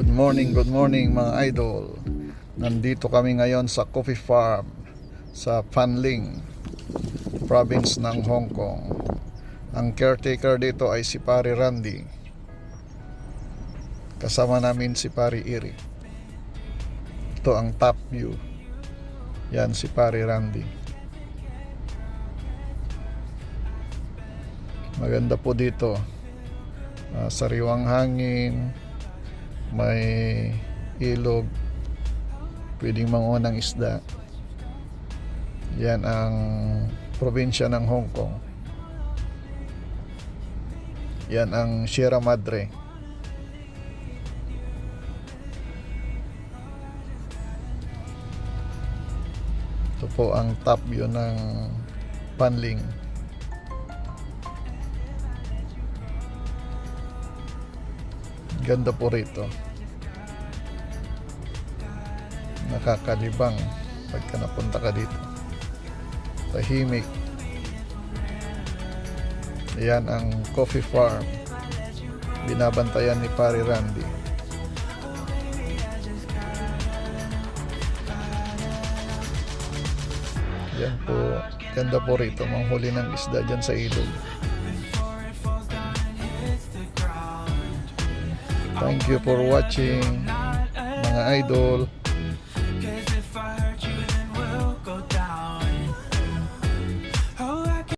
Good morning, good morning mga idol. Nandito kami ngayon sa coffee farm sa Panling, province ng Hong Kong. Ang caretaker dito ay si Pari Randy. Kasama namin si Pari Iri. Ito ang top view. Yan si Pari Randy. Maganda po dito. Ah, sariwang hangin, may ilog, pwedeng mangunang isda. Yan ang probinsya ng Hong Kong. Yan ang Sierra Madre. Ito po ang top view ng Panling. Ganda po rito. Nakakalibang pagka napunta ka dito. Tahimik. Ayan ang coffee farm. Binabantayan ni Pari Randy. Yan po. Ganda po rito. Manghuli ng isda dyan sa ilog. Thank you for watching mga idol.